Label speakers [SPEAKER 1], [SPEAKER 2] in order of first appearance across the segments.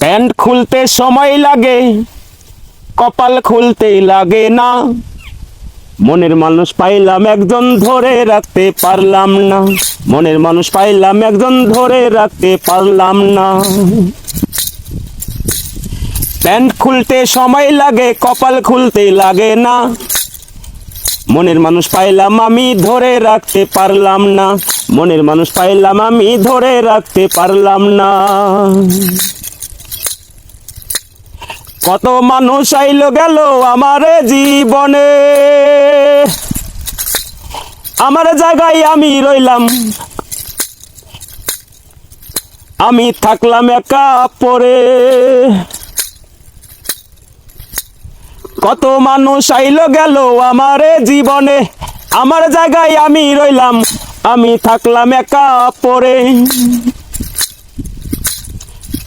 [SPEAKER 1] Pant খুলতে সময় লাগে, কপাল খুলতে লাগে না। মনের মানুষ পাইলাম একজন ধরে রাখতে পারলাম না। মনের মানুষ পাইলাম একজন ধরে রাখতে পারলাম না। প্যান্ট খুলতে সময় লাগে, কপাল খুলতে লাগে না। মনের মানুষ পাইলাম আমি ধরে রাখতে পারলাম না। মনের মানুষ পাইলাম আমি ধরে রাখতে পারলাম না। কত মানুষ আইলো গেল আমার জীবনে। আমার জায়গায় আমি রইলাম। আমি থাকলাম একা পরে কত মানুষ আইলো গেল আমার জীবনে। আমার জায়গায় আমি রইলাম। আমি থাকলাম একা পরে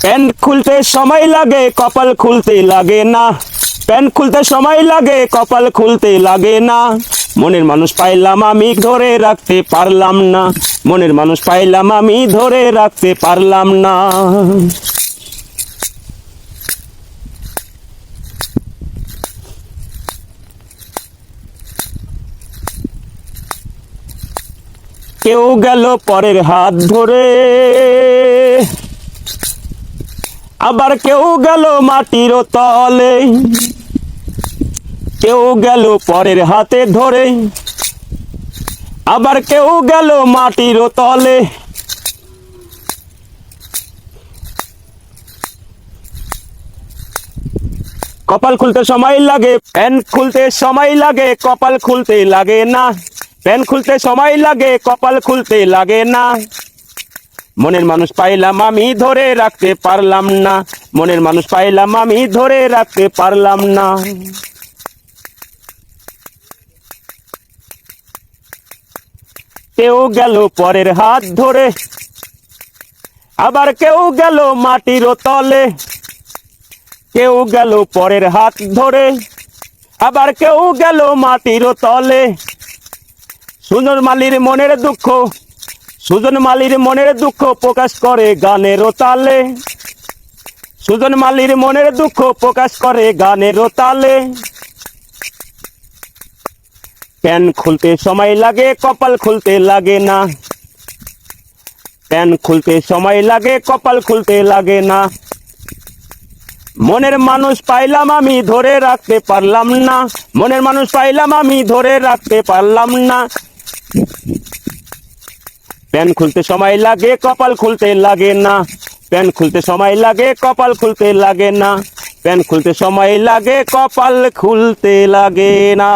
[SPEAKER 1] প্যান্ট খুলতে সময় লাগে, কপাল খুলতে লাগে না। প্যান্ট খুলতে সময় লাগে, কপাল খুলতে লাগে না। মনের মানুষ পাইলাম আমি, ধরে রাখতে পারলাম না। মনের মানুষ পাইলাম আমি, ধরে রাখতে পারলাম না। কেউ গেল পরের হাত ধরে। আবার কেউ গেল মাটির তলে। কেউ গেল পরের হাতে ধরে। আবার কেউ গেল মাটির তলে। কপাল খুলতে সময় লাগে, প্যান খুলতে সময় লাগে, কপাল খুলতে লাগে না। প্যান খুলতে সময় লাগে, কপাল খুলতে লাগে না। মনের মানুষ পাইলাম আমি, ধরে রাখতে পারলাম না। মনের মানুষ পাইলাম আমি, ধরে রাখতে পারলাম না। কেউ গেল পরের হাত ধরে, আবার কেউ গেল মাটির তলে। কেউ গেল পরের হাত ধরে, আবার কেউ গেল মাটির তলে। সুন্দর মালির মনের দুঃখ সুজন মালির মনের দুঃখ প্রকাশ করে গানের তালে। সুজন মালির মনের দুঃখ প্রকাশ করে গানের তালে। প্যান খুলতে সময় লাগে, কপাল খুলতে লাগে না। প্যান খুলতে সময় লাগে, কপাল খুলতে লাগে না। মনের মানুষ পাইলাম আমি, ধরে রাখতে পারলাম না। মনের মানুষ পাইলাম আমি, ধরে রাখতে পারলাম না। প্যান খুলতে সময় লাগে, কপাল খুলতে লাগে না। প্যান খুলতে সময় লাগে, কপাল খুলতে লাগে না। প্যান খুলতে সময় লাগে, কপাল খুলতে লাগে না।